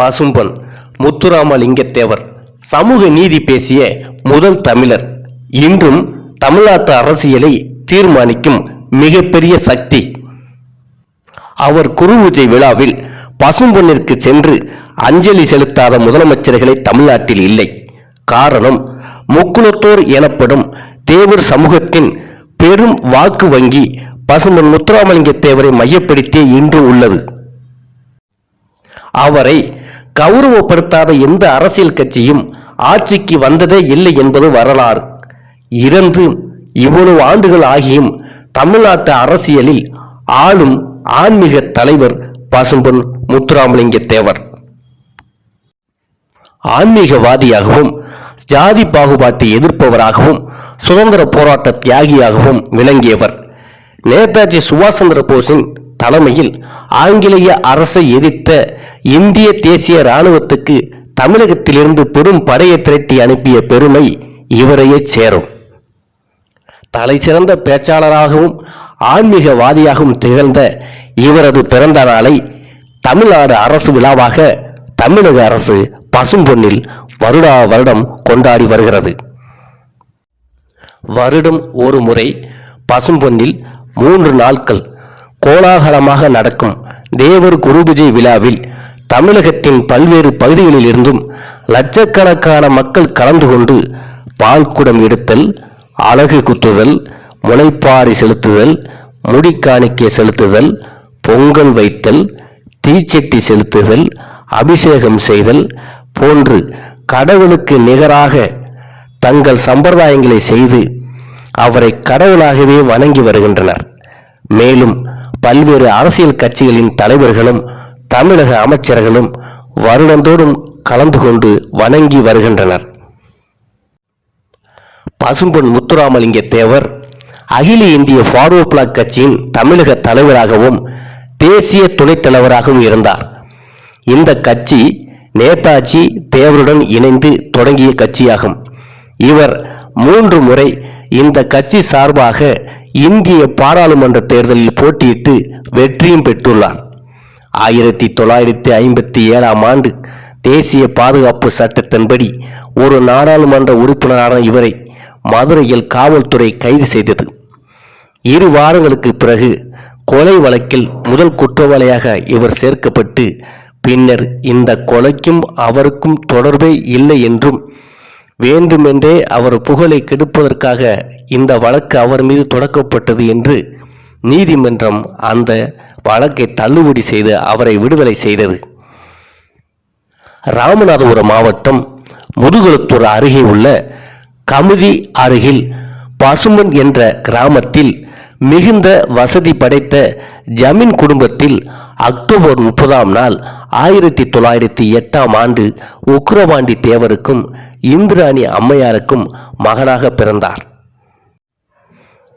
பசும்பன் முத்துராமலிங்கத்தேவர் சமூக நீதி பேசிய முதல் தமிழர். இன்றும் தமிழ்நாட்டு அரசியலை தீர்மானிக்கும் மிகப்பெரிய சக்தி. அவர் குருபூஜை விழாவில் பசும்பொன்னிற்கு சென்று அஞ்சலி செலுத்தாத முதலமைச்சர்களை தமிழ்நாட்டில் இல்லை. காரணம் முக்குலத்தோர் எனப்படும் தேவர் சமூகத்தின் பெரும் வாக்கு வங்கி பசும்பொன் முத்துராமலிங்க தேவரை மையப்படுத்தியே இன்று உள்ளது. அவரை கௌரவப்படுத்தாத எந்த அரசியல் கட்சியும் ஆட்சிக்கு வந்ததே இல்லை என்பது வரலாறு. இறந்து இவ்வளவு ஆண்டுகள் ஆகியும் தமிழ்நாட்டு அரசியலில் ஆளும் ஆன்மீக தலைவர் பசும்பொன் முத்துராமலிங்க தேவர். ஆன்மீகவாதியாகவும் ஜாதி பாகுபாட்டை எதிர்ப்பவராகவும் சுதந்திர போராட்ட தியாகியாகவும் விளங்கியவர். நேதாஜி சுபாஷ் சந்திர போஸின் தலைமையில் ஆங்கிலேய அரசை எதிர்த்த இந்திய தேசிய இராணுவத்துக்கு தமிழகத்திலிருந்து பெரும் படையை திரட்டி அனுப்பிய பெருமை இவரையே சேரும். தலை சிறந்த பேச்சாளராகவும் ஆன்மீகவாதியாகவும் திகழ்ந்த இவரது பிறந்த நாளை தமிழ்நாடு அரசு விழாவாக தமிழக அரசு பசும்பொன்னில் வருடா வருடம் கொண்டாடி வருகிறது. வருடம் ஒரு முறை பசும்பொன்னில் மூன்று நாட்கள் கோலாகலமாக நடக்கும் தேவர் குருபூஜை விழாவில் தமிழகத்தின் பல்வேறு பகுதிகளில் இருந்தும் லட்சக்கணக்கான மக்கள் கலந்து கொண்டு பால்குடம் எடுத்தல் அழகு குத்துதல் முளைப்பாரி செலுத்துதல் முடிக்காணிக்கை செலுத்துதல் பொங்கல் வைத்தல் தீச்சட்டி செலுத்துதல் அபிஷேகம் செய்தல் போன்று கடவுளுக்கு நிகராக தங்கள் சம்பிரதாயங்களை செய்து அவரை கடவுளாகவே வணங்கி வருகின்றனர். மேலும் பல்வேறு அரசியல் கட்சிகளின் தலைவர்களும் தமிழக அமைச்சர்களும் வருடந்தோறும் கலந்து கொண்டு வணங்கி வருகின்றனர். பசும்பொன் முத்துராமலிங்க தேவர் அகில இந்திய ஃபார்வர்ட் பிளாக் கட்சியின் தமிழக தலைவராகவும் தேசிய துணைத் தலைவராகவும் இருந்தார். இந்த கட்சி நேதாஜி தேவருடன் இணைந்து தொடங்கிய கட்சியாகும். இவர் மூன்று முறை இந்த கட்சி சார்பாக இந்திய பாராளுமன்ற தேர்தலில் போட்டியிட்டு வெற்றியும் பெற்றுள்ளார். ஆயிரத்தி தொள்ளாயிரத்தி ஐம்பத்தி ஏழாம் ஆண்டு தேசிய பாதுகாப்பு சட்டத்தின்படி ஒரு நாடாளுமன்ற உறுப்பினரான இவரை மதுரையில் காவல்துறை கைது செய்தது. இரு வாரங்களுக்கு பிறகு கொலை வழக்கில் முதல் குற்றவாளியாக இவர் சேர்க்கப்பட்டு பின்னர் இந்த கொலைக்கும் அவருக்கும் தொடர்பே இல்லை என்றும் வேண்டுமென்றே அவர் புகழை கெடுப்பதற்காக இந்த வழக்கு அவர் மீது தொடக்கப்பட்டது என்று நீதிமன்றம் அந்த வழக்கை தள்ளுபடி செய்து அவரை விடுதலை செய்தது. ராமநாதபுரம் மாவட்டம் முதுகுளத்தூர் அருகே உள்ள கமுதி அருகில் பசுமன் என்ற கிராமத்தில் மிகுந்த வசதி படைத்த ஜமீன் குடும்பத்தில் அக்டோபர் முப்பதாம் நாள் ஆயிரத்தி தொள்ளாயிரத்தி எட்டாம் ஆண்டு உக்ரவாண்டி தேவருக்கும் இந்திராணி அம்மையாருக்கும் மகனாக பிறந்தார்.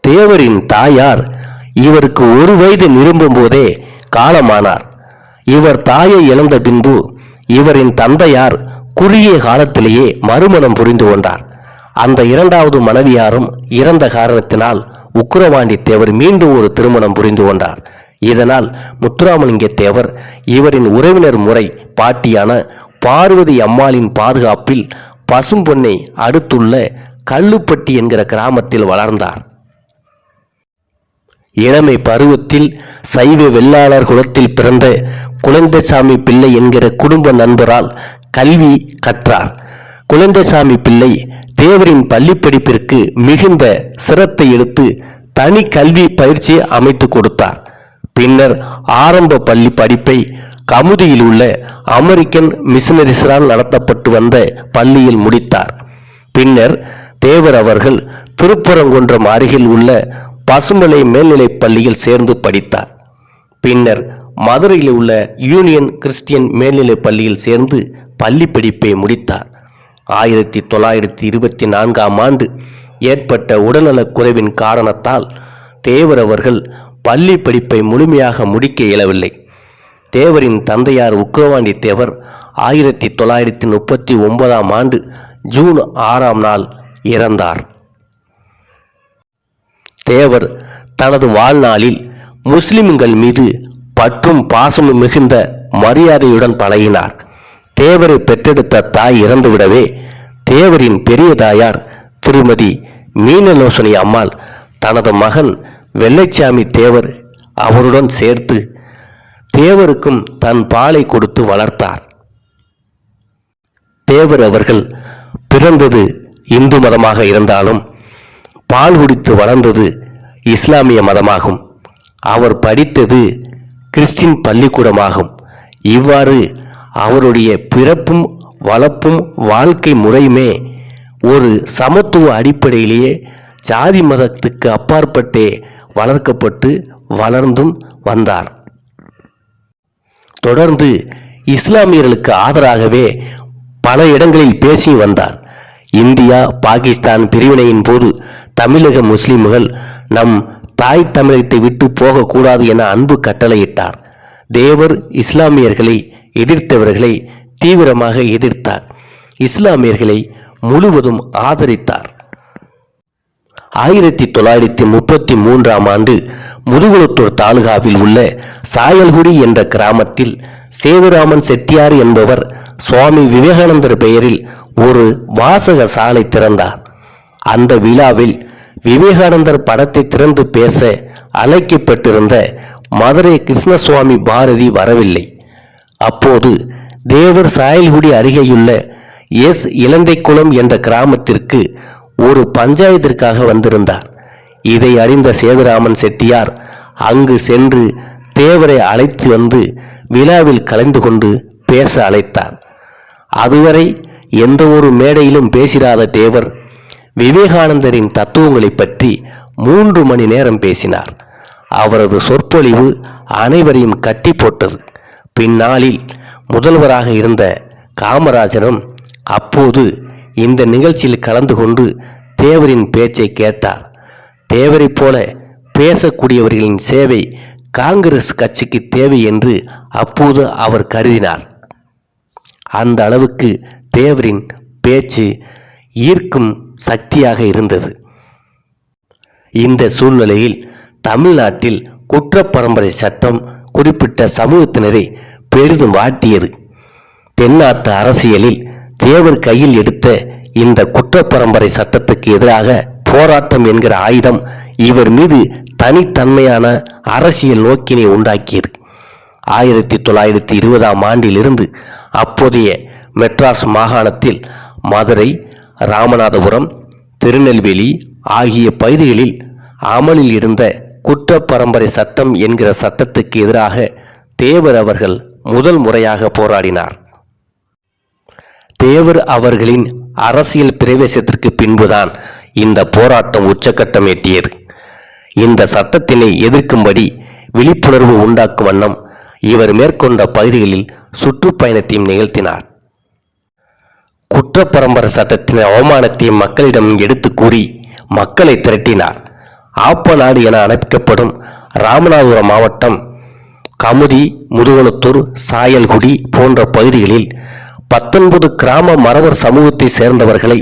தேவரின் தாயார் இவருக்கு ஒரு வயது நிரும்பும் போதே காலமானார். இவர் தாயை இழந்த பின்பு இவரின் தந்தையார் குறுகிய காலத்திலேயே மறுமணம் புரிந்து கொண்டார். அந்த இரண்டாவது மனைவியாரும் இறந்த காரணத்தினால் உக்கிரவாண்டி தேவர் மீண்டும் ஒரு திருமணம் புரிந்து கொண்டார். இதனால் முத்துராமலிங்க தேவர் இவரின் உறவினர் முறை பாட்டியான பார்வதி அம்மாளின் பாதுகாப்பில் பசும்பொன்னை அடுத்துள்ள கல்லுப்பட்டி என்கிற கிராமத்தில் வளர்ந்தார். இளமை பருவத்தில் சைவ வெள்ளாளர் குலத்தில் பிறந்த குழந்தைசாமி பிள்ளை என்கிற குடும்ப நண்பரால் கல்வி கற்றார். குழந்தைசாமி பிள்ளை தேவரின் பள்ளி படிப்பிற்கு மிகுந்த சிரத்தை எடுத்து தனி கல்வி பயிற்சி அமைத்து கொடுத்தார். பின்னர் ஆரம்ப பள்ளி படிப்பை கமுதியில் உள்ள அமெரிக்கன் மிஷனரிஸால் நடத்தப்பட்டு வந்த பள்ளியில் முடித்தார். பின்னர் தேவர் அவர்கள் திருப்பரங்குன்றம் அருகில் உள்ள பசுமலை மேல்நிலைப் பள்ளியில் சேர்ந்து படித்தார். பின்னர் மதுரையில் உள்ள யூனியன் கிறிஸ்டியன் மேல்நிலைப் பள்ளியில் சேர்ந்து பள்ளி படிப்பை முடித்தார். ஆயிரத்தி தொள்ளாயிரத்தி இருபத்தி நான்காம் ஆண்டு ஏற்பட்ட உடல்நலக் குறைவின் காரணத்தால் தேவர் அவர்கள் பள்ளி படிப்பை முழுமையாக முடிக்க இயலவில்லை. தேவரின் தந்தையார் உக்கிரவாண்டி தேவர் ஆயிரத்தி தொள்ளாயிரத்தி முப்பத்தி ஒன்பதாம் ஆண்டு ஜூன் ஆறாம் நாள் இறந்தார். தேவர் தனது வாழ்நாளில் முஸ்லிம்கள் மீது பற்றும் பாசமும் மிகுந்த மரியாதையுடன் பழகினார். தேவரை பெற்றெடுத்த தாய் இறந்துவிடவே தேவரின் பெரிய தாயார் திருமதி மீனலோசனி அம்மாள் தனது மகன் வெள்ளைச்சாமி தேவர் அவருடன் சேர்த்து தேவருக்கும் தன் பாலை கொடுத்து வளர்த்தார். தேவர் அவர்கள் பிறந்தது இந்து மதமாக இருந்தாலும் பால் குடித்து வளர்ந்தது இஸ்லாமிய மதமாகும். அவர் படித்தது கிறிஸ்டின் பள்ளிக்கூடமாகும். இவ்வாறு அவருடைய பிறப்பும் வளப்பும் வாழ்க்கை முறையுமே ஒரு சமத்துவ அடிப்படையிலேயே ஜாதி மதத்துக்கு அப்பாற்பட்டே வளர்க்கப்பட்டு வளர்ந்தும் வந்தார். தொடர்ந்து இஸ்லாமியர்களுக்கு ஆதரவாகவே பல இடங்களில் பேசி வந்தார். இந்தியா பாகிஸ்தான் பிரிவினையின் போது தமிழக முஸ்லிம்கள் நம் தாய் தமிழகத்தை விட்டு போகக்கூடாது என அன்பு கட்டளையிட்டார். தேவர் இஸ்லாமியர்களை எதிர்த்தவர்களை தீவிரமாக எதிர்த்தார். இஸ்லாமியர்களை முழுவதும் ஆதரித்தார். ஆயிரத்தி தொள்ளாயிரத்தி முப்பத்தி மூன்றாம் ஆண்டு முதுகுளத்தூர் தாலுகாவில் உள்ள சாயல்குடி என்ற கிராமத்தில் சேதுராமன் செட்டியார் என்பவர் சுவாமி விவேகானந்தர் பெயரில் ஒரு வாசக சாலை திறந்தார். அந்த விழாவில் விவேகானந்தர் படத்தை திறந்து பேச அழைக்கப்பட்டிருந்த மதுரை கிருஷ்ணசுவாமி பாரதி வரவில்லை. அப்போது தேவர் சாயல்குடி அருகேயுள்ள எஸ் இலந்தைக்குளம் என்ற கிராமத்திற்கு ஒரு பஞ்சாயத்திற்காக வந்திருந்தார். இதை அறிந்த சேதுராமன் செட்டியார் அங்கு சென்று தேவரை அழைத்து வந்து விழாவில் கலந்து கொண்டு பேச அழைத்தார். அதுவரை எந்த ஒரு மேடையிலும் பேசிராத தேவர் விவேகானந்தரின் தத்துவங்களைப் பற்றி மூன்று மணி நேரம் பேசினார். அவரது சொற்பொழிவு அனைவரையும் கட்டி போட்டது. பின்னாளில் முதல்வராக இருந்த காமராஜரும் அப்போது இந்த நிகழ்ச்சியில் கலந்து கொண்டு தேவரின் பேச்சை கேட்டார். தேவரைப் போல பேசக்கூடியவர்களின் சேவை காங்கிரஸ் கட்சிக்கு தேவை என்று அப்போது அவர் கருதினார். அந்த அளவுக்கு தேவரின் பேச்சு ஈர்க்கும் சக்தியாக இருந்தது. இந்த சூழ்நிலையில் தமிழ்நாட்டில் குற்றப்பரம்பரை சட்டம் குறிப்பிட்ட சமூகத்தினரை பெரிதும் வாட்டியது. தென்னாட்டு அரசியலில் தேவர் கையில் எடுத்த இந்த குற்றப்பரம்பரை சட்டத்துக்கு எதிராக போராட்டம் என்கிற ஆயுதம் இவர் மீது தனித்தன்மையான அரசியல் நோக்கினை உண்டாக்கியது. ஆயிரத்தி தொள்ளாயிரத்தி இருபதாம் ஆண்டிலிருந்து அப்போதைய மெட்ராஸ் மாகாணத்தில் மதுரை ராமநாதபுரம் திருநெல்வேலி ஆகிய பகுதிகளில் அமலில் இருந்த குற்றப்பரம்பரை சட்டம் என்கிற சட்டத்துக்கு எதிராக தேவர் அவர்கள் முதல் முறையாக போராடினார். தேவர் அவர்களின் அரசியல் பிரவேசத்திற்கு பின்புதான் இந்த போராட்டம் உச்சக்கட்டம் எட்டியது இந்த சட்டத்தினை எதிர்க்கும்படி விழிப்புணர்வு உண்டாக்கும் வண்ணம் இவர் மேற்கொண்ட பகுதிகளில் சுற்றுப்பயணத்தையும் நிகழ்த்தினார். குற்றப்பரம்பரை சட்டத்தின் அவமானத்தை மக்களிடம் எடுத்து கூறி மக்களை திரட்டினார். ஆப்ப நாடு என அழைக்கப்படும் ராமநாதபுரம் மாவட்டம் கமுதி முதுகுளத்தூர் சாயல்குடி போன்ற பகுதிகளில் பத்தொன்பது கிராம மறவர் சமூகத்தை சேர்ந்தவர்களை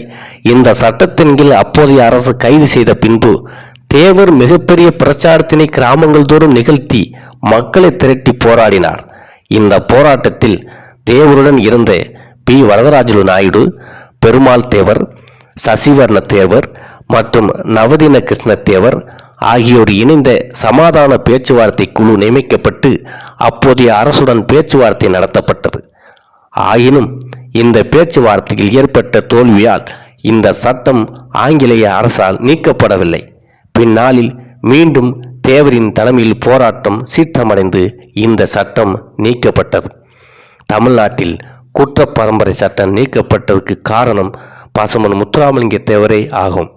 இந்த சட்டத்தின் கீழ் அப்போதைய அரசு கைது செய்த பின்பு தேவர் மிகப்பெரிய பிரச்சாரத்தினை கிராமங்கள் தோறும் நிகழ்த்தி மக்களை திரட்டி போராடினார். இந்த போராட்டத்தில் தேவருடன் இருந்த பி. வரதராஜலு நாயுடு பெருமாள் தேவர் சசிவர்ண தேவர் மற்றும் நவதின கிருஷ்ண தேவர் ஆகியோர் இணைந்த சமாதான பேச்சுவார்த்தை குழு நியமிக்கப்பட்டு அப்போதைய அரசுடன் பேச்சுவார்த்தை நடத்தப்பட்டது. ஆயினும் இந்த பேச்சுவார்த்தையில் ஏற்பட்ட தோல்வியால் இந்த சட்டம் ஆங்கிலேய அரசால் நீக்கப்படவில்லை. பின்னாளில் மீண்டும் தேவரின் தலைமையில் போராட்டம் சீற்றமடைந்து இந்த சட்டம் நீக்கப்பட்டது. தமிழ்நாட்டில் குற்ற பரம்பரை சட்டம் நீக்கப்பட்டதற்கு காரணம் பசுமன் முத்துராமலிங்க தேவரே ஆகும்.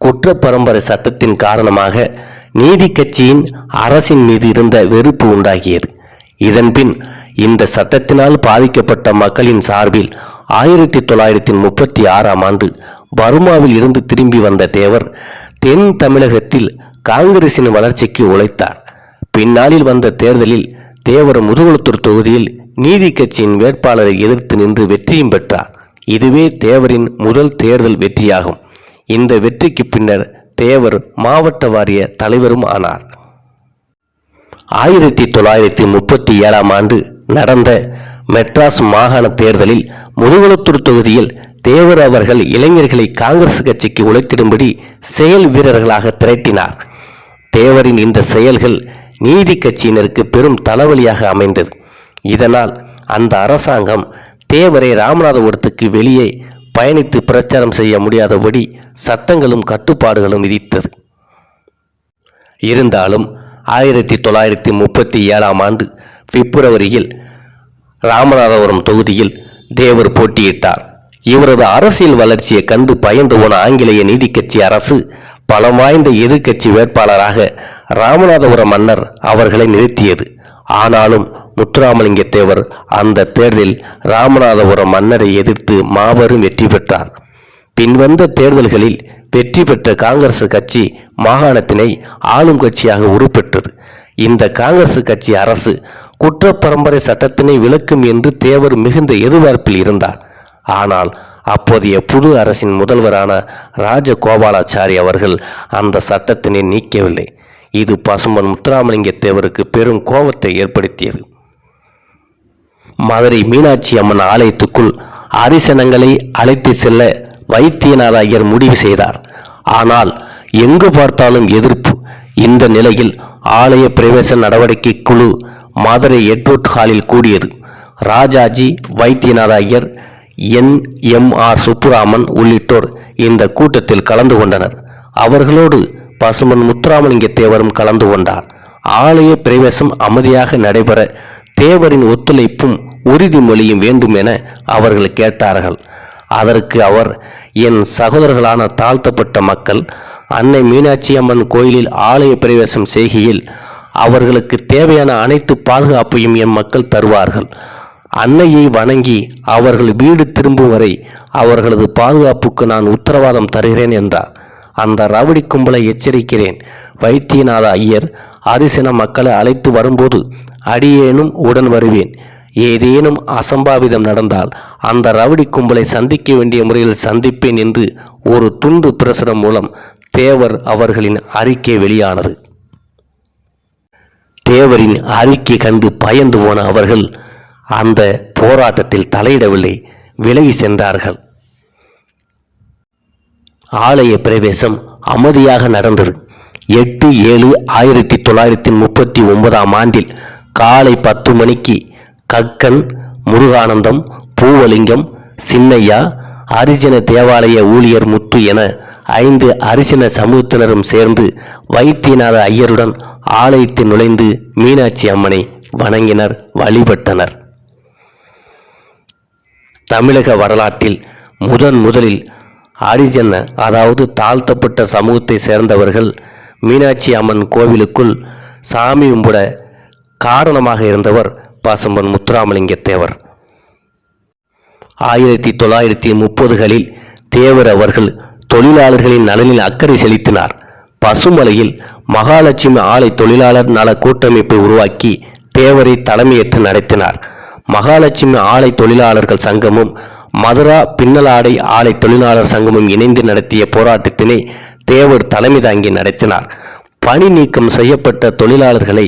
குற்ற பரம்பரை சட்டத்தின் காரணமாக நீதி கட்சியின் அரசின் மீது இருந்த வெறுப்பு உண்டாகியது. இதன்பின் இந்த சட்டத்தினால் பாதிக்கப்பட்ட மக்களின் சார்பில் ஆயிரத்தி தொள்ளாயிரத்தி முப்பத்தி ஆறாம் ஆண்டு பர்மாவில் இருந்து திரும்பி வந்த தேவர் தென் தமிழகத்தில் காங்கிரசின் வளர்ச்சிக்கு உழைத்தார். பின்னாளில் வந்த தேர்தலில் தேவர் முதுகுளத்தூர் தொகுதியில் நீதி கட்சியின் வேட்பாளரை எதிர்த்து நின்று வெற்றியும் பெற்றார். இதுவே தேவரின் முதல் தேர்தல் வெற்றியாகும். இந்த வெற்றிக்கு பின்னர் தேவர் மாவட்ட வாரிய தலைவரும் ஆனார். ஆயிரத்தி தொள்ளாயிரத்தி முப்பத்தி ஏழாம் ஆண்டு நடந்த மெட்ராஸ் மாகாண தேர்தலில் முதுகுளத்தூர் தொகுதியில் தேவர் அவர்கள் இளைஞர்களை காங்கிரஸ் கட்சிக்கு உழைத்திடும்படி செயல் வீரர்களாக திரட்டினார். தேவரின் இந்த செயல்கள் நீதி கட்சியினருக்கு பெரும் தலைவலியாக அமைந்தது. இதனால் அந்த அரசாங்கம் தேவரை ராமநாதபுரத்துக்கு வெளியே பயணித்து பிரச்சாரம் செய்ய முடியாதபடி சட்டங்களும் கட்டுப்பாடுகளும் விதித்தது. இருந்தாலும் ஆயிரத்தி தொள்ளாயிரத்தி முப்பத்தி ஏழாம் ஆண்டு பிப்ரவரியில் ராமநாதபுரம் தொகுதியில் தேவர் போட்டியிட்டார். இவரது அரசியல் வளர்ச்சியை கண்டு பயந்து போன ஆங்கிலேய நீதிக்கட்சி அரசு பலம் வாய்ந்த எதிர்க்கட்சி வேட்பாளராக ராமநாதபுரம் மன்னர் அவர்களை நிறுத்தியது. ஆனாலும் முத்துராமலிங்க தேவர் அந்த தேர்தலில் ராமநாதபுரம் மன்னரை எதிர்த்து மாபெரும் வெற்றி பெற்றார். பின்வந்த தேர்தல்களில் வெற்றி பெற்ற காங்கிரஸ் கட்சி மாகாணத்தினை ஆளும் கட்சியாக உருப்பெற்றது. இந்த காங்கிரஸ் கட்சி அரசு குற்ற பரம்பரை சட்டத்தினை விளக்கும் என்று தேவர் மிகுந்த எதிர்பார்ப்பில் இருந்தார். ஆனால் அப்போதைய புது அரசின் முதல்வரான ராஜகோபாலாச்சாரி அவர்கள் அந்த சட்டத்தினை நீக்கவில்லை. இது பசும்பன் முத்துராமலிங்க தேவருக்கு பெரும் கோபத்தை ஏற்படுத்தியது. மதுரை மீனாட்சி அம்மன் ஆலயத்துக்குள் அரிசனங்களை அழைத்து செல்ல வைத்தியநாத ஐயர் முடிவு செய்தார். ஆனால் எங்கு பார்த்தாலும் எதிர்ப்பு. இந்த நிலையில் ஆலய பிரவேச நடவடிக்கை குழு மதுரை எட்வர்ட் ஹாலில் கூடியது. Rajaji Vaidyanatha Iyer N. M. R. Subburaman உள்ளிட்டோர் இந்த கூட்டத்தில் கலந்து கொண்டனர். அவர்களோடு பசுமன் முத்துராமலிங்க தேவரும் கலந்து கொண்டார். ஆலய பிரவேசம் அமைதியாக நடைபெற தேவரின் ஒத்துழைப்பும் உறுதிமொழியும் வேண்டும் என அவர்கள் கேட்டார்கள். அதற்கு அவர் என் சகோதரர்களான தாழ்த்தப்பட்ட மக்கள் அன்னை மீனாட்சி அம்மன் கோயிலில் ஆலய பிரவேசம் செய்கையில் அவர்களுக்கு தேவையான அனைத்து பாதுகாப்பையும் என் மக்கள் தருவார்கள். அன்னையை வணங்கி அவர்கள் வீடு திரும்பும் வரை அவர்களது பாதுகாப்புக்கு நான் உத்தரவாதம் தருகிறேன் என்றார். அந்த ரவுடி கும்பலை எச்சரிக்கிறேன். வைத்தியநாத ஐயர் அரிசின மக்களை அழைத்து வரும்போது அடியேனும் உடன் வருவேன். ஏதேனும் அசம்பாவிதம் நடந்தால் அந்த ரவுடி கும்பலை சந்திக்க வேண்டிய முறையில் சந்திப்பேன் என்று ஒரு துண்டு பிரசுரம் மூலம் தேவர் அவர்களின் அறிக்கை வெளியானது. தேவரின் அறிக்கை கண்டு பயந்து போன அவர்கள் அந்த போராட்டத்தில் தலையிடவில்லை விலகி சென்றார்கள். ஆலய பிரவேசம் அமைதியாக நடந்தது. எட்டு ஏழு ஆயிரத்தி தொள்ளாயிரத்தி முப்பத்தி ஒன்பதாம் ஆண்டில் காலை பத்து மணிக்கு கக்கன் முருகானந்தம் பூவலிங்கம் சின்னையா அரிஜன தேவாலய ஊழியர் முத்து என ஐந்து அரிசன சமூகத்தினரும் சேர்ந்து வைத்தியநாத ஐயருடன் ஆலயத்தில் நுழைந்து மீனாட்சி அம்மனை வணங்கினர் வழிபட்டனர். தமிழக வரலாற்றில் முதன் முதலில் அரிஜன அதாவது தாழ்த்தப்பட்ட சமூகத்தை சேர்ந்தவர்கள் மீனாட்சி அம்மன் கோவிலுக்குள் சாமி கும்பிட காரணமாக இருந்தவர் பாசம்பன் முத்துராமலிங்க தேவர் ஆயிரத்தி தொள்ளாயிரத்தி முப்பதுகளில் தேவர் அவர்கள் தொழிலாளர்களின் நலனில் அக்கறை செலுத்தினார். பசுமலையில் மகாலட்சுமி ஆலை தொழிலாளர் நல கூட்டமைப்பை உருவாக்கி தேவரை தலைமையேற்று நடத்தினார். மகாலட்சுமி ஆலை தொழிலாளர்கள் சங்கமும் மதுரா பின்னலாடை ஆலை தொழிலாளர் சங்கமும் இணைந்து நடத்திய போராட்டத்தினை தேவர் தலைமை தாங்கி நடத்தினார். பணி நீக்கம் செய்யப்பட்ட தொழிலாளர்களை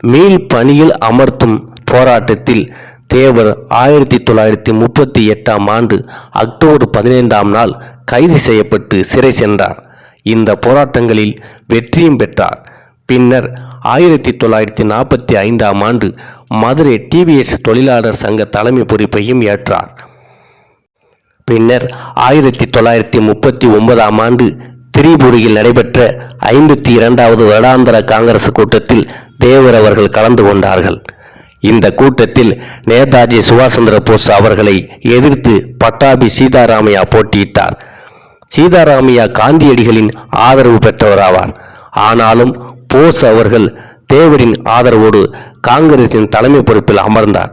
மீள் பணியில் அமர்த்தும் போராட்டத்தில் தேவர் ஆயிரத்தி தொள்ளாயிரத்தி முப்பத்தி எட்டாம் ஆண்டு அக்டோபர் பதினைந்தாம் நாள் கைது செய்யப்பட்டு சிறை சென்றார். இந்த போராட்டங்களில் வெற்றியும் பெற்றார். பின்னர் ஆயிரத்தி தொள்ளாயிரத்தி நாற்பத்தி ஐந்தாம் ஆண்டு மதுரை டிவிஎஸ் தொழிலாளர் சங்க தலைமை பொறுப்பையும் ஏற்றார். பின்னர் ஆயிரத்தி தொள்ளாயிரத்தி முப்பத்தி ஒன்பதாம் ஆண்டு திரிபுரியில் நடைபெற்ற ஐம்பத்தி இரண்டாவது வருடாந்திர காங்கிரஸ் கூட்டத்தில் தேவர் அவர்கள் கலந்து கொண்டார்கள். இந்த கூட்டத்தில் நேதாஜி சுபாஷ் சந்திர போஸ் அவர்களை எதிர்த்து பட்டாபி சீதாராமையா போட்டியிட்டார். சீதாராமையா காந்தியடிகளின் ஆதரவு பெற்றவராவார். ஆனாலும் போஸ் அவர்கள் தேவரின் ஆதரவோடு காங்கிரசின் தலைமை பொறுப்பில் அமர்ந்தார்.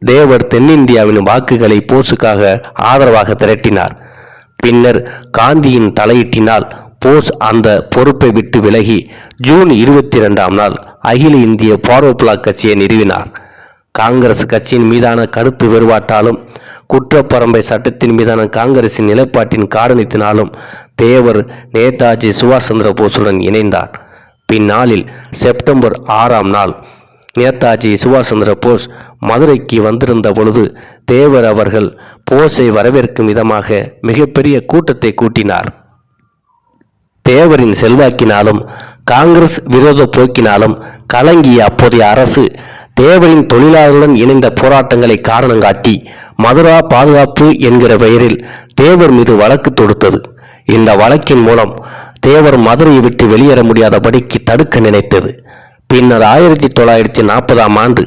தேவர் தென்னிந்தியாவின் வாக்குகளை போஸுக்காக ஆதரவாக திரட்டினார். பின்னர் காந்தியின் தலையீட்டினால் போஸ் அந்த பொறுப்பை விட்டு விலகி ஜூன் இருபத்தி இரண்டாம் நாள் அகில இந்திய பார்வர்ட் கட்சியை நிறுவினார். காங்கிரஸ் கட்சியின் மீதான கருத்து வேறுபாட்டாலும் குற்றப்பரம்பை சட்டத்தின் மீதான காங்கிரசின் நிலைப்பாட்டின் காரணத்தினாலும் தேவர் நேதாஜி சுபாஷ் சந்திர போஸுடன் இணைந்தார். பின்னாளில் செப்டம்பர் ஆறாம் நாள் நேதாஜி சுபாஷ் சந்திர போஸ் மதுரைக்கு வந்திருந்த பொழுது தேவர் அவர்கள் போஸை வரவேற்கும் விதமாக மிகப்பெரிய கூட்டத்தை கூட்டினார். தேவரின் செல்வாக்கினாலும் காங்கிரஸ் விரோத போக்கினாலும் கலங்கிய அப்போதைய அரசு தேவரின் தொழிலாளர்களுடன் இணைந்த போராட்டங்களை காரணம் காட்டி மதுரா பாதுகாப்பு என்கிற பெயரில் தேவர் மீது வழக்கு தொடுத்தது. இந்த வழக்கின் மூலம் தேவர் மதுரையை விட்டு வெளியேற முடியாதபடிக்கு தடுக்க நினைத்தது. பின்னர் ஆயிரத்தி தொள்ளாயிரத்தி நாற்பதாம் ஆண்டு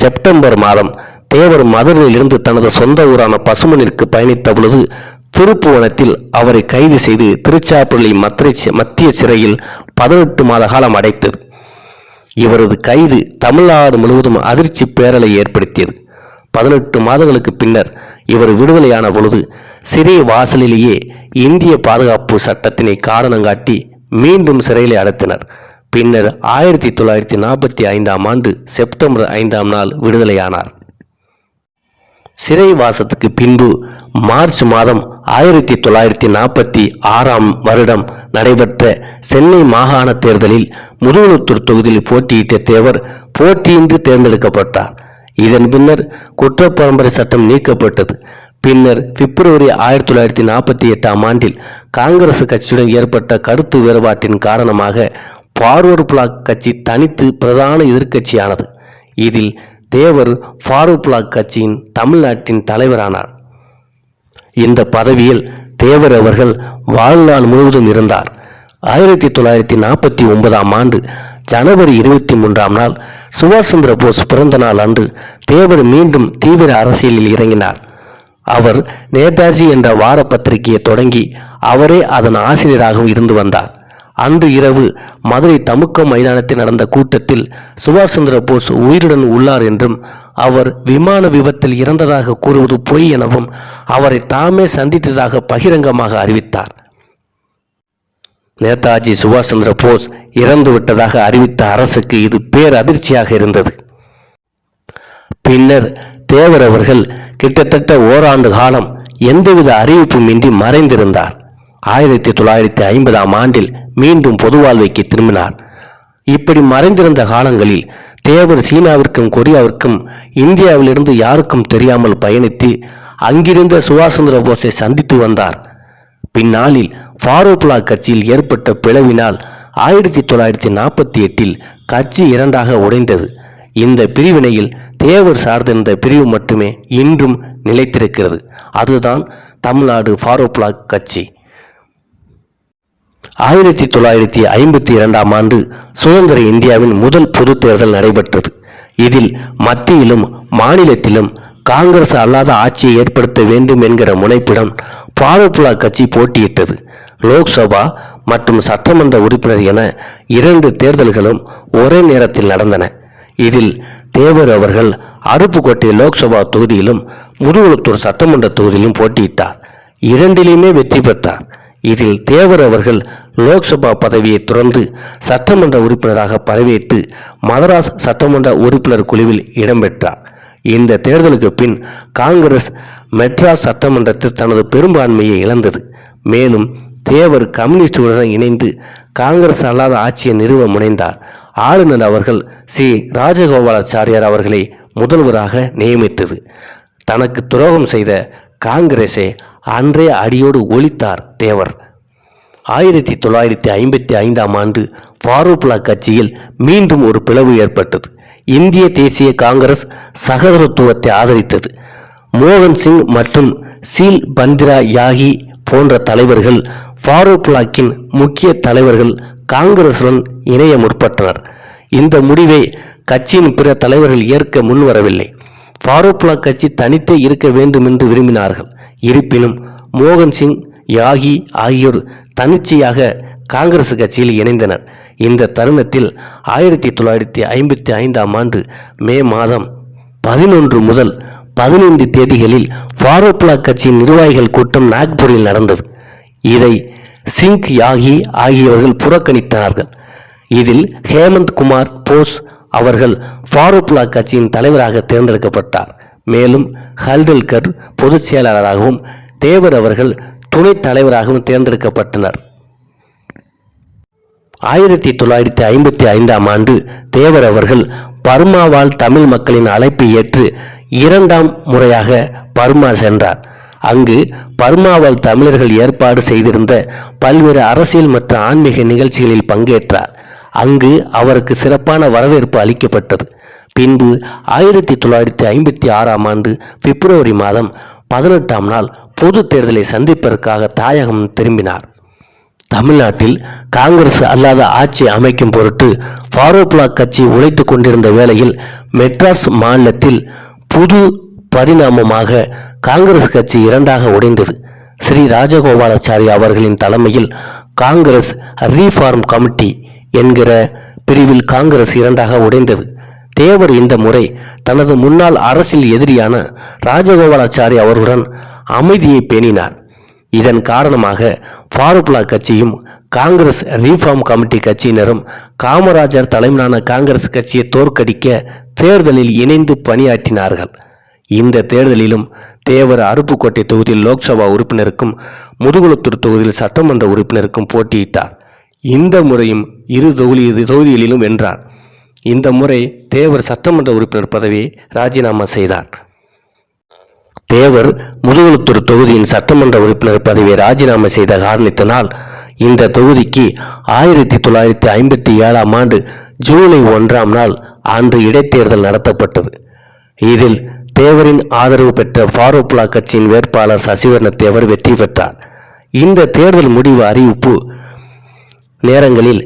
செப்டம்பர் மாதம் தேவர் மதுரையிலிருந்து தனது சொந்த ஊரான பசுமனிற்கு பயணித்த பொழுது திருப்புவனத்தில் அவரை கைது செய்து திருச்சாப்பள்ளி மத்திய மத்திய சிறையில் பதினெட்டு மாத காலம் அடைத்தது. இவரது கைது தமிழ்நாடு முழுவதும் அதிர்ச்சி பேரலை ஏற்படுத்தியது. பதினெட்டு மாதங்களுக்கு பின்னர் இவர் விடுதலையான பொழுது சிறை வாசலிலேயே இந்திய பாதுகாப்பு சட்டத்தினை காரணங்காட்டி மீண்டும் சிறையிலே அடைத்தனர். பின்னர் ஆயிரத்தி தொள்ளாயிரத்தி நாற்பத்தி ஐந்தாம் ஆண்டு செப்டம்பர் ஐந்தாம் நாள் விடுதலையானார். சிறைவாசத்துக்கு பின்பு மார்ச் மாதம் ஆயிரத்தி தொள்ளாயிரத்தி நாற்பத்தி ஆறாம் வருடம் நடைபெற்ற சென்னை மாகாண தேர்தலில் முதுகுளத்தூர் தொகுதியில் போட்டியிட்ட தேவர் போட்டியின்றி தேர்ந்தெடுக்கப்பட்டார். இதன் பின்னர் குற்றப்பரம்பரை சட்டம் நீக்கப்பட்டது. பின்னர் பிப்ரவரி ஆயிரத்தி தொள்ளாயிரத்தி நாற்பத்தி எட்டாம் ஆண்டில் காங்கிரஸ் கட்சியுடன் ஏற்பட்ட கருத்து வேறுபாட்டின் காரணமாக பார்வர் பிளாக் கட்சி தனித்து பிரதான எதிர்க்கட்சியானது. இதில் தேவர் ஃபாரூக் பிளாக் கட்சியின் தமிழ்நாட்டின் தலைவரானார். இந்த பதவியில் தேவர் அவர்கள் வாழ்நாள் முழுவதும் இருந்தார். ஆயிரத்தி தொள்ளாயிரத்தி நாற்பத்தி ஒன்பதாம் ஆண்டு ஜனவரி இருபத்தி மூன்றாம் நாள் சுபாஷ் சந்திர போஸ் பிறந்த நாள் அன்று தேவர் மீண்டும் தீவிர அரசியலில் இறங்கினார். அவர் நேதாஜி என்ற வார பத்திரிகையை தொடங்கி அவரே அதன் ஆசிரியராகவும் இருந்து வந்தார். அன்று இரவு மதுரை தமுக்க மைதானத்தில் நடந்த கூட்டத்தில் சுபாஷ் சந்திர போஸ் உயிருடன் உள்ளார் என்றும் அவர் விமான விபத்தில் இறந்ததாக கூறுவது பொய் எனவும் அவரை தாமே சந்தித்ததாக பகிரங்கமாக அறிவித்தார். நேதாஜி சுபாஷ் சந்திர போஸ் இறந்து விட்டதாக அறிவித்த அரசுக்கு இது பேர் அதிர்ச்சியாக இருந்தது. பின்னர் தேவர் அவர்கள் கிட்டத்தட்ட ஓராண்டு காலம் எந்தவித அறிவிப்புமின்றி மறைந்திருந்தார். ஆயிரத்தி தொள்ளாயிரத்தி ஐம்பதாம் ஆண்டில் மீண்டும் பொது வாழ்வைக்கு திரும்பினார். இப்படி மறைந்திருந்த காலங்களில் தேவர் சீனாவிற்கும் கொரியாவிற்கும் இந்தியாவிலிருந்து யாருக்கும் தெரியாமல் பயணித்து அங்கிருந்த சுபாஷ் சந்திர போஸை சந்தித்து வந்தார். பின்னாளில் ஃபாரூக்லா கட்சியில் ஏற்பட்ட பிளவினால் ஆயிரத்தி தொள்ளாயிரத்தி நாற்பத்தி எட்டில் கட்சி இரண்டாக உடைந்தது. இந்த பிரிவினையில் தேவர் சார்ந்திருந்த பிரிவு மட்டுமே இன்றும் நிலைத்திருக்கிறது. அதுதான் தமிழ்நாடு ஃபாரூக்லா கட்சி. ஆயிரத்தி தொள்ளாயிரத்தி ஐம்பத்தி இரண்டாம் ஆண்டு சுதந்திர இந்தியாவின் முதல் பொது தேர்தல் நடைபெற்றது. இதில் மத்தியிலும் மாநிலத்திலும் காங்கிரஸ் அல்லாத ஆட்சியை ஏற்படுத்த வேண்டும் என்கிற முனைப்புடன் பாரத்லா கட்சி போட்டியிட்டது. லோக்சபா மற்றும் சட்டமன்ற உறுப்பினர் என இரண்டு தேர்தல்களும் ஒரே நேரத்தில் நடந்தன. இதில் தேவர் அவர்கள் அருப்புக்கோட்டை லோக்சபா தொகுதியிலும் முதுகுளத்தூர் சட்டமன்ற தொகுதியிலும் போட்டியிட்டார். இரண்டிலையுமே வெற்றி பெற்றார். இதில் தேவர் அவர்கள் லோக்சபா பதவியை துறந்து சட்டமன்ற உறுப்பினராக பதவியேற்று மதராஸ் சட்டமன்ற உறுப்பினர் குழுவில் இடம்பெற்றார் இந்த தேர்தலுக்கு பின் காங்கிரஸ் மெட்ராஸ் சட்டமன்றத்தில் தனது பெரும்பான்மையை இழந்தது. மேலும் தேவர் கம்யூனிஸ்டுடன் இணைந்து காங்கிரஸ் அல்லாத ஆட்சியை நிறுவ முனைந்தார். ஆளுநர் அவர்கள் சி. ராஜகோபாலாச்சாரியார் அவர்களை முதல்வராக நியமித்தது. தனக்கு துரோகம் செய்த காங்கிரஸை அன்றே அடியோடு ஒழித்தார் தேவர். ஆயிரத்தி தொள்ளாயிரத்தி ஐம்பத்தி ஐந்தாம் ஆண்டு ஃபாரூப்லா கட்சியில் மீண்டும் ஒரு பிளவு ஏற்பட்டது. இந்திய தேசிய காங்கிரஸ் சகோதரத்துவத்தை ஆதரித்தது. மோகன் சிங் மற்றும் சீல் பந்திரா யாகி போன்ற தலைவர்கள் ஃபாரூப்லாக்கின் முக்கிய தலைவர்கள் காங்கிரசுடன் இணைய முற்பட்டனர். இந்த முடிவை கட்சியின் பிற தலைவர்கள் ஏற்க முன்வரவில்லை. ஃபாரூக்லா கட்சி தனித்தே இருக்க வேண்டும் என்று விரும்பினார்கள். இருப்பினும் மோகன் சிங் யாகி ஆகியோர் தனிச்சையாக காங்கிரஸ் கட்சியில் இணைந்தனர். இந்த தருணத்தில் ஆயிரத்தி தொள்ளாயிரத்தி ஐம்பத்தி ஐந்தாம் ஆண்டு மே மாதம் பதினொன்று முதல் பதினைந்து தேதிகளில் ஃபாரூக்லா கட்சியின் நிர்வாகிகள் கூட்டம் நாக்பூரில் நடந்தது. இதை சிங் யாகி ஆகியவர்கள் புறக்கணித்தார்கள். இதில் ஹேமந்த் குமார் போஸ் அவர்கள் ஃபாரூப்லா கட்சியின் தலைவராக தேர்ந்தெடுக்கப்பட்டார். மேலும் ஹல்டல்கர் பொதுச் செயலாளராகவும் தேவர் அவர்கள் துணைத் தலைவராகவும் தேர்ந்தெடுக்கப்பட்டனர். ஆயிரத்தி தொள்ளாயிரத்தி ஐம்பத்தி ஐந்தாம் ஆண்டு தேவர் அவர்கள் பர்மாவால் தமிழ் மக்களின் அழைப்பை ஏற்று இரண்டாம் முறையாக பர்மா சென்றார். அங்கு பர்மாவால் தமிழர்கள் ஏற்பாடு செய்திருந்த பல்வேறு அரசியல் மற்றும் ஆன்மீக நிகழ்ச்சிகளில் பங்கேற்றார். அங்கு அவருக்கு சிறப்பான வரவேற்பு அளிக்கப்பட்டது. பின்பு ஆயிரத்தி தொள்ளாயிரத்தி ஐம்பத்தி ஆறாம் ஆண்டு பிப்ரவரி மாதம் பதினெட்டாம் நாள் பொது தேர்தலை சந்திப்பதற்காக தாயகம் திரும்பினார். தமிழ்நாட்டில் காங்கிரஸ் அல்லாத ஆட்சி அமைக்கும் பொருட்டு ஃபாரூக்லா கட்சி உழைத்து கொண்டிருந்த வேளையில் மெட்ராஸ் மாநிலத்தில் புது பரிணாமமாக காங்கிரஸ் கட்சி இரண்டாக உடைந்தது. ஸ்ரீ ராஜகோபாலாச்சாரி அவர்களின் தலைமையில் காங்கிரஸ் ரீஃபார்ம் கமிட்டி என்கிற பிரிவில் காங்கிரஸ் இரண்டாக உடைந்தது. தேவர் இந்த முறை தனது முன்னாள் அரசியல் எதிரியான ராஜகோபாலாச்சாரி அவருடன் அமைதியை பேணினார். இதன் காரணமாக ஃபாரூக்லா கட்சியும் காங்கிரஸ் ரீஃபார்ம் கமிட்டி கட்சியினரும் காமராஜர் தலைமையிலான காங்கிரஸ் கட்சியை தோற்கடிக்க தேர்தலில் இணைந்து பணியாற்றினார்கள். இந்த தேர்தலிலும் தேவர் அருப்புக்கோட்டை தொகுதியில் லோக்சபா உறுப்பினருக்கும் முதுகுளத்தூர் தொகுதியில் சட்டமன்ற உறுப்பினருக்கும் போட்டியிட்டார். இந்த முறையும் இரு தொகுதி தொகுதிகளிலும் வென்றார். இந்த முறை தேவர் சட்டமன்ற உறுப்பினர் பதவியை ராஜினாமா செய்தார். தேவர் முதுகுளத்தூர் தொகுதியின் சட்டமன்ற உறுப்பினர் பதவியை ராஜினாமா செய்த காரணத்தினால் இந்த தொகுதிக்கு ஆயிரத்தி தொள்ளாயிரத்தி ஐம்பத்தி ஏழாம் ஆண்டு ஜூலை ஒன்றாம் நாள் அன்று இடைத்தேர்தல் நடத்தப்பட்டது. இதில் தேவரின் ஆதரவு பெற்ற ஃபாரோப்ளா கட்சியின் வேட்பாளர் சசிவர்ண தேவர் வெற்றி பெற்றார். இந்த தேர்தல் முடிவு அறிவிப்பு நேரங்களில்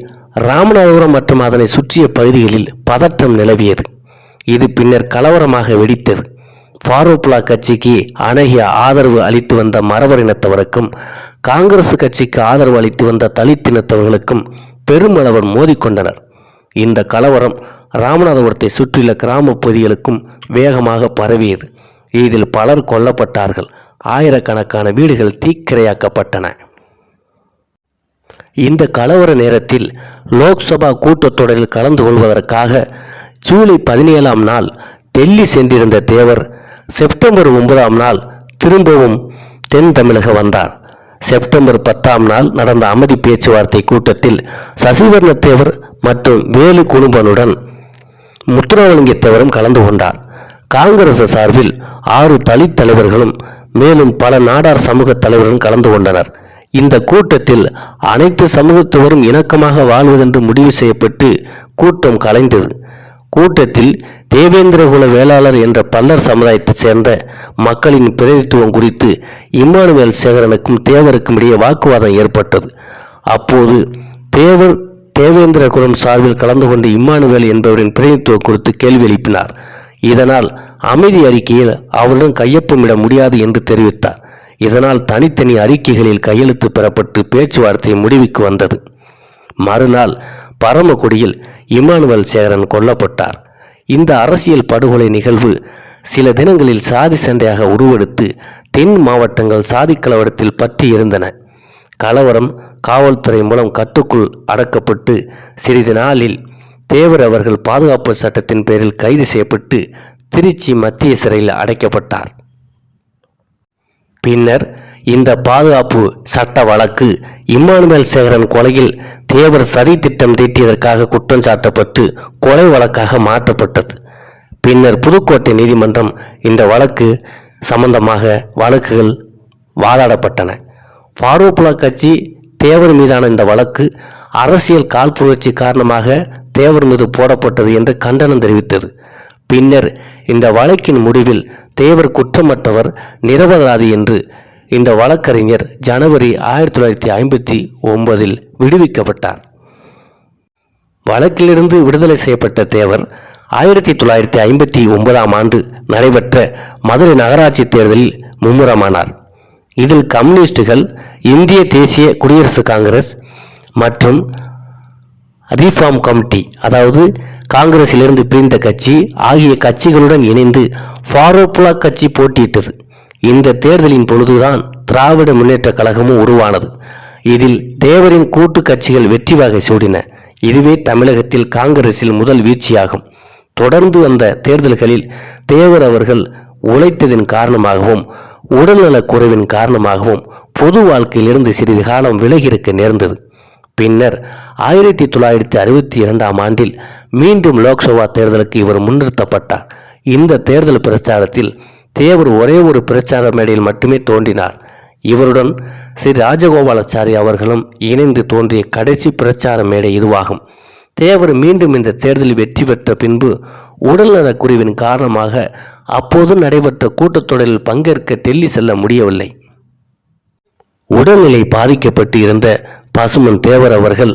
ராமநாதபுரம் மற்றும் அதனை சுற்றிய பகுதிகளில் பதற்றம் நிலவியது. இது பின்னர் கலவரமாக வெடித்தது. ஃபாரூப்லா கட்சிக்கு அணுகிய ஆதரவு அளித்து வந்த மறவர் இனத்தவருக்கும் காங்கிரஸ் கட்சிக்கு ஆதரவு அளித்து வந்த தலித் இனத்தவர்களுக்கும் பெருமளவர் மோதிக்கொண்டனர். இந்த கலவரம் ராமநாதபுரத்தை சுற்றியுள்ள கிராம பகுதிகளுக்கும் வேகமாக பரவியது. இதில் பலர் கொல்லப்பட்டார்கள். ஆயிரக்கணக்கான வீடுகள் தீக்கிரையாக்கப்பட்டன. இந்த கலவர நேரத்தில் லோக்சபா கூட்டத்தொடரில் கலந்து கொள்வதற்காக ஜூலை பதினேழாம் நாள் டெல்லி சென்றிருந்த தேவர் செப்டம்பர் ஒன்பதாம் நாள் திரும்பவும் தென் தமிழக வந்தார். செப்டம்பர் பத்தாம் நாள் நடந்த அமைதி பேச்சுவார்த்தை கூட்டத்தில் சசிவர்ண தேவர் மற்றும் வேலு குடும்பனுடன் முத்துராமலிங்கத்தேவரும் கலந்து கொண்டார். காங்கிரஸ் சார்பில் ஆறு தலித் தலைவர்களும் மேலும் பல நாடார் சமூக தலைவர்களும் கலந்து கொண்டனர். இந்த கூட்டத்தில் அனைத்து சமூகத்தவரும் இணக்கமாக வாழ்வதென்று முடிவு செய்யப்பட்டு கூட்டம் கலைந்தது. கூட்டத்தில் தேவேந்திரகுல வேளாளர் என்ற பல்லர் சமுதாயத்தைச் சேர்ந்த மக்களின் பிரதித்துவம் குறித்து இம்மானுவேல் சேகரனுக்கும் தேவருக்கும் இடையே வாக்குவாதம் ஏற்பட்டது. அப்போது தேவர் தேவேந்திர குலம் சார்பில் கலந்து கொண்ட இம்மானுவேல் என்பவரின் பிரதித்துவம் குறித்து கேள்வி எழுப்பினார். இதனால் அமைதி அறிக்கையில் அவருடன் கையொப்பமிட முடியாது என்று தெரிவித்தார். இதனால் தனித்தனி அறிக்கைகளில் கையெழுத்து பெறப்பட்டு பேச்சுவார்த்தை முடிவுக்கு வந்தது. மறுநாள் பரமக்குடியில் இமானுவல் சேகரன் கொல்லப்பட்டார். இந்த அரசியல் படுகொலை நிகழ்வு சில தினங்களில் சாதி சண்டையாக உருவெடுத்து தென் மாவட்டங்கள் சாதி கலவரத்தில் பற்றி இருந்தன. கலவரம் காவல்துறை மூலம் கட்டுக்குள் அடக்கப்பட்டு சிறிது நாளில் தேவர் அவர்கள் பாதுகாப்பு சட்டத்தின் பேரில் கைது செய்யப்பட்டு திருச்சி மத்திய சிறையில் அடைக்கப்பட்டார். பின்னர் இந்த பாதுகாப்பு சட்ட வழக்கு இம்மானுவேல் சேகரன் கொலையில் தேவர் சதி திட்டம் தீட்டியதற்காக குற்றம் சாட்டப்பட்டு கொலை வழக்காக மாற்றப்பட்டது. பின்னர் புதுக்கோட்டை நீதிமன்றம் இந்த வழக்கு சம்பந்தமாக வழக்குகள் வாதாடப்பட்டன. ஃபாரூக்லா கட்சி தேவர் மீதான இந்த வழக்கு அரசியல் காழ்ப்புணர்ச்சி காரணமாக தேவர் மீது போடப்பட்டது என்று கண்டனம் தெரிவித்தது. பின்னர் இந்த வழக்கின் முடிவில் தேவர் குற்றமற்றவர் நிரபராதி என்று இந்த வழக்கறிஞர் ஜனவரி ஆயிரத்தி தொள்ளாயிரத்தி ஐம்பத்தி ஒன்பதில் விடுவிக்கப்பட்டார். வழக்கிலிருந்து விடுதலை செய்யப்பட்ட தேவர் ஆயிரத்தி தொள்ளாயிரத்தி ஐம்பத்தி ஒன்பதாம் ஆண்டு நடைபெற்ற மதுரை நகராட்சி தேர்தலில் மும்முரமானார். இதில் கம்யூனிஸ்டுகள் இந்திய தேசிய குடியரசு காங்கிரஸ் மற்றும் ரீஃபார்ம் கமிட்டி அதாவது காங்கிரசிலிருந்து பிரிந்த கட்சி ஆகிய கட்சிகளுடன் இணைந்து ஃபாரோபுலா கட்சி போட்டியிட்டது. இந்த தேர்தலின் பொழுதுதான் திராவிட முன்னேற்ற கழகமும் உருவானது. இதில் தேவரின் கூட்டு கட்சிகள் வெற்றி வகை சூடின. இதுவே தமிழகத்தில் காங்கிரஸில் முதல் வீழ்ச்சியாகும். தொடர்ந்து வந்த தேர்தல்களில் தேவர் அவர்கள் உழைத்ததின் காரணமாகவும் உடல்நலக் குறைவின் காரணமாகவும் பொது வாழ்க்கையிலிருந்து சிறிது காலம் விலகியிருக்க நேர்ந்தது. பின்னர் ஆயிரத்தி தொள்ளாயிரத்தி அறுபத்தி இரண்டாம் ஆண்டில் மீண்டும் லோக்சபா தேர்தலுக்கு இவர் முன்னிறுத்தப்பட்டார். இந்த தேர்தல் பிரச்சாரத்தில் தேவர் ஒரே ஒரு பிரச்சார மேடையில் மட்டுமே தோன்றினார். இவருடன் ஸ்ரீ ராஜகோபாலாச்சாரி அவர்களும் இணைந்து தோன்றிய கடைசி பிரச்சார மேடை இதுவாகும். தேவர் மீண்டும் இந்த தேர்தலில் வெற்றி பெற்ற பின்பு உடல்நலக் குறைவின் காரணமாக அப்போது நடைபெற்ற கூட்டத்தொடரில் பங்கேற்க டெல்லி செல்ல முடியவில்லை. உடல்நிலை பாதிக்கப்பட்டு இருந்த பசுமன் தேவர் அவர்கள்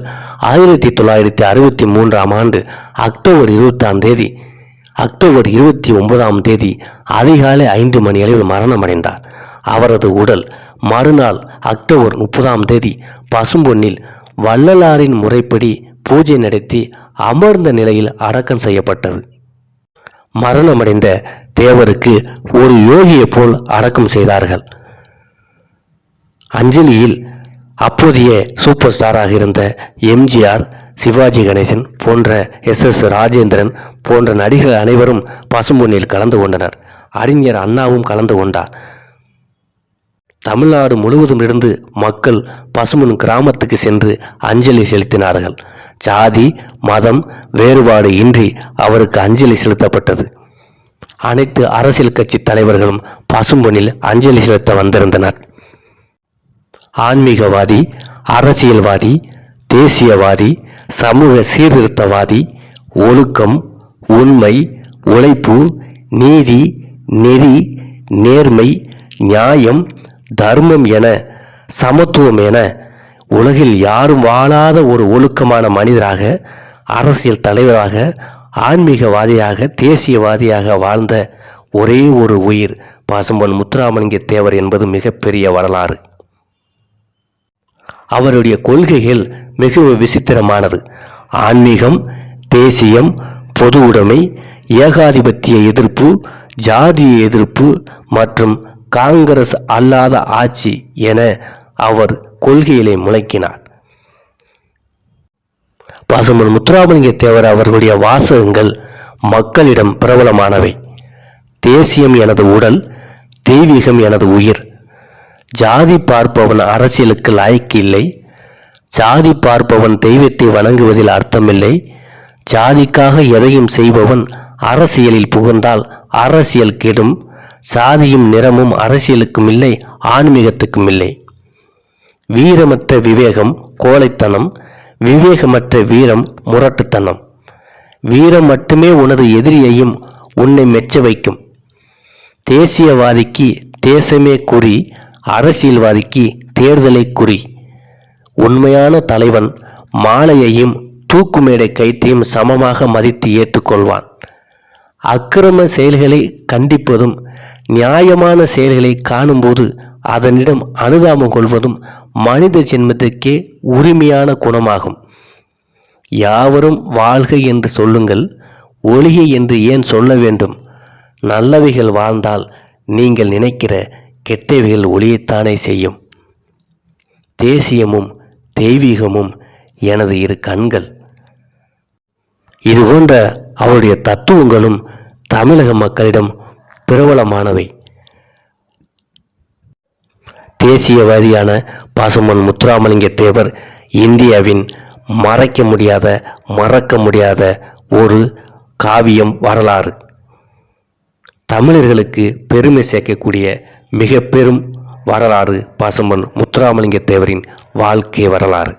ஆயிரத்தி தொள்ளாயிரத்தி அறுபத்தி மூன்றாம் ஆண்டு அக்டோபர் இருபத்தாம் தேதி அக்டோபர் இருபத்தி ஒன்பதாம் தேதி அதிகாலை ஐந்து மணி அளவில் மரணமடைந்தார். அவரது உடல் மறுநாள் அக்டோபர் முப்பதாம் தேதி பசும்பொன்னில் வள்ளலாரின் முறைப்படி பூஜை நடத்தி அமர்ந்த நிலையில் அடக்கம் செய்யப்பட்டது. மரணமடைந்த தேவருக்கு ஒரு யோகியை போல் அடக்கம் செய்தார்கள். அஞ்சலியில் அப்போதைய சூப்பர் ஸ்டாராக இருந்த எம்ஜிஆர் சிவாஜி கணேசன் போன்ற எஸ் எஸ் ராஜேந்திரன் போன்ற நடிகர்கள் அனைவரும் பசும்பொன்னில் கலந்து கொண்டனர். அறிஞர் அண்ணாவும் கலந்து கொண்டார். தமிழ்நாடு முழுவதும் இருந்து மக்கள் பசுமன் கிராமத்துக்கு சென்று அஞ்சலி செலுத்தினார்கள். ஜாதி மதம் வேறுபாடு இன்றி அவருக்கு அஞ்சலி செலுத்தப்பட்டது. அனைத்து அரசியல் கட்சி தலைவர்களும் பசும்பொன்னில் அஞ்சலி செலுத்த வந்திருந்தனர். ஆன்மீகவாதி அரசியல்வாதி தேசியவாதி சமூக சீர்திருத்தவாதி ஒழுக்கம் உண்மை உழைப்பு நீதி நெறி நேர்மை நியாயம் தர்மம் என சமத்துவம் என உலகில் யாரும் வாழாத ஒரு ஒழுக்கமான மனிதராக அரசியல் தலைவராக ஆன்மீகவாதியாக தேசியவாதியாக வாழ்ந்த ஒரே ஒரு உயிர் பாசம்பன் முத்துராமலிங்க தேவர் என்பது மிகப்பெரிய வரலாறு. அவருடைய கொள்கைகள் மிகவும் விசித்திரமானது. ஆன்மீகம் தேசியம் பொது உடைமை ஏகாதிபத்திய எதிர்ப்பு ஜாதிய எதிர்ப்பு மற்றும் காங்கிரஸ் அல்லாத ஆட்சி என அவர் கொள்கையிலே முழக்கினார். பசுமன் முத்துராமலிங்க தேவர் அவர்களுடைய வாசகங்கள் மக்களிடம் பிரபலமானவை. தேசியம் எனது உடல் தெய்வீகம் எனது உயிர் ஜாதி பார்ப்பவன் அரசியலுக்கு லாய்க்கு இல்லை. ஜாதி பார்ப்பவன் தெய்வத்தை வணங்குவதில் அர்த்தமில்லை. ஜாதிக்காக எதையும் செய்பவன் அரசியலில் புகுந்தால் அரசியல் கெடும். சாதியும் நிறமும் அரசியலுக்கும் இல்லை ஆன்மீகத்துக்கும் இல்லை. வீரமற்ற விவேகம் கோழைத்தனம் விவேகமற்ற வீரம் முரட்டுத்தனம். வீரம் மட்டுமே உனது எதிரியையும் உன்னை மெச்ச வைக்கும். தேசியவாதிக்கு தேசமே குறி அரசியல்வாதிக்கு தேர்தலை குறி. உண்மையான தலைவன் மாலையையும் தூக்குமேடை கைத்தையும் சமமாக மதித்து ஏற்றுக்கொள்வான். அக்கிரம செயல்களை கண்டிப்பதும் நியாயமான செயல்களை காணும்போது அதனிடம் அனுதாபம் கொள்வதும் மனித ஜென்மத்திற்கே உரிமையான குணமாகும். யாவரும் வாழ்க என்று சொல்லுங்கள் ஒளிகை என்று ஏன் சொல்ல வேண்டும்? நல்லவைகள் வாழ்ந்தால் நீங்கள் நினைக்கிற கெட்டவைகள் ஒளியைத்தானே செய்யும். தேசியமும் தெய்வீகமும் எனது இரு கண்கள். இது போன்ற அவருடைய தத்துவங்களும் தமிழக மக்களிடம் பிரபலமானவை. தேசியவாதியான பாசமன் முத்துராமலிங்க தேவர் இந்தியாவின் மறைக்க முடியாத மறக்க முடியாத ஒரு காவியம் வரலாறு. தமிழர்களுக்கு பெருமை சேர்க்கக்கூடிய மிக பெரும் வரலாறு பாசம்பன் முத்துராமலிங்க தேவரின் வாழ்க்கை வரலாறு.